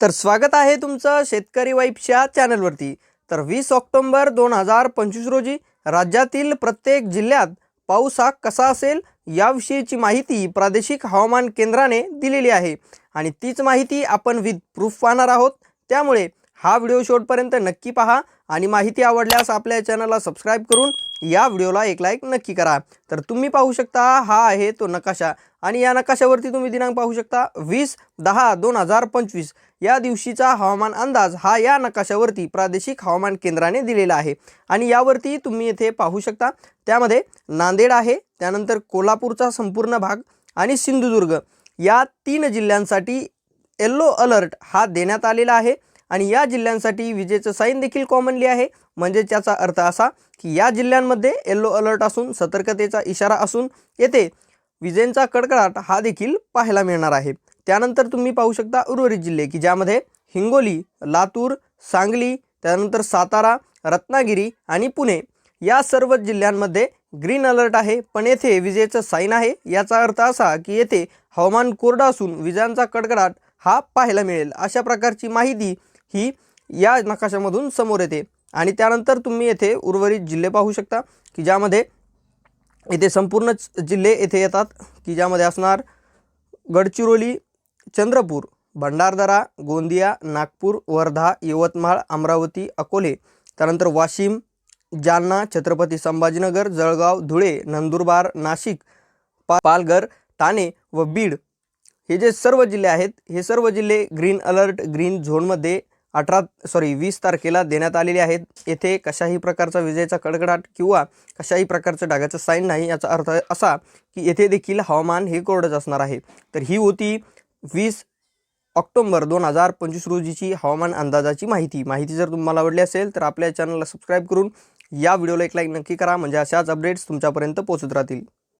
तर स्वागत आहे तुमचं शेतकरी वाईफच्या चॅनलवरती. तर वीस ऑक्टोंबर दोन हजार पंचवीस रोजी राज्यातील प्रत्येक जिल्ह्यात पाऊस हा कसा असेल याविषयीची माहिती प्रादेशिक हवामान केंद्राने दिलेली आहे. आणि तीच माहिती आपण विथ प्रूफ पाहणार आहोत. त्यामुळे हा व्हिडिओ शेवटपर्यंत नक्की पहा आणि माहिती आवडल्यास आपल्या चॅनलला सबस्क्राईब करून या व्हिडिओला एक लाईक नक्की करा. तर तुम्ही पाहू शकता हा आहे तो नकाशा. आणि या नकाशावरती तुम्ही दिनांक पाहू शकता वीस दहा दोन हजार पंचवीस. या दिवशीचा हवामान अंदाज हा या नकाशावरती प्रादेशिक हवामान केंद्राने दिलेला आहे. आणि यावरती तुम्ही येथे पाहू शकता त्यामध्ये नांदेड आहे त्यानंतर कोल्हापूरचा संपूर्ण भाग आणि सिंधुदुर्ग. या तीन जिल्ह्यांसाठी येल्लो अलर्ट हा देण्यात आलेला आहे. आणि या जिल्ह्यांसाठी विजेचं साईन देखील कॉमनली आहे. म्हणजे त्याचा अर्थ असा की या जिल्ह्यांमध्ये येल्लो अलर्ट असून सतर्कतेचा इशारा असून येथे विजेंचा कडकडाट हा देखील पाहायला मिळणार आहे. त्यानंतर तुम्ही पाहू शकता उर्वरित जिल्हे की ज्यामध्ये हिंगोली लातूर सांगली त्यानंतर सातारा रत्नागिरी आणि पुणे या सर्व जिल्ह्यांमध्ये ग्रीन अलर्ट आहे. पण येथे विजेचं साईन आहे. याचा अर्थ असा की येथे हवामान कोरडं असून विजांचा कडकडाट हा पाहायला मिळेल. अशा प्रकारची माहिती ही या नकाशामधून समोर येते. आणि त्यानंतर तुम्ही येथे उर्वरित जिल्हे पाहू शकता की ज्यामध्ये येथे संपूर्णच जिल्हे येथे येतात की ज्यामध्ये असणार गडचिरोली चंद्रपूर भंडारदरा गोंदिया नागपूर वर्धा यवतमाळ अमरावती अकोले त्यानंतर वाशिम जालना छत्रपती संभाजीनगर जळगाव धुळे नंदुरबार नाशिक पा पालघर ठाणे व बीड. हे जे सर्व जिल्हे आहेत हे सर्व जिल्हे ग्रीन अलर्ट ग्रीन झोनमध्ये अठरा सॉरी वीस तारखेला देण्यात आलेले आहेत. येथे कशाही प्रकारचा विजेचा कडकडाट किंवा कशाही प्रकारचं डागाचं साईन नाही याचा अर्थ असा की येथे देखील हवामान हे कोरडंच असणार आहे. तर ही होती वीस ऑक्टोंबर दोन हजार पंचवीस रोजीची हवामान अंदाजाची माहिती. माहिती जर तुम्हाला आवडली असेल तर आपल्या चॅनलला सबस्क्राईब करून या व्हिडिओला एक लाईक नक्की करा. म्हणजे अशाच अपडेट्स तुमच्यापर्यंत पोहोचत राहतील.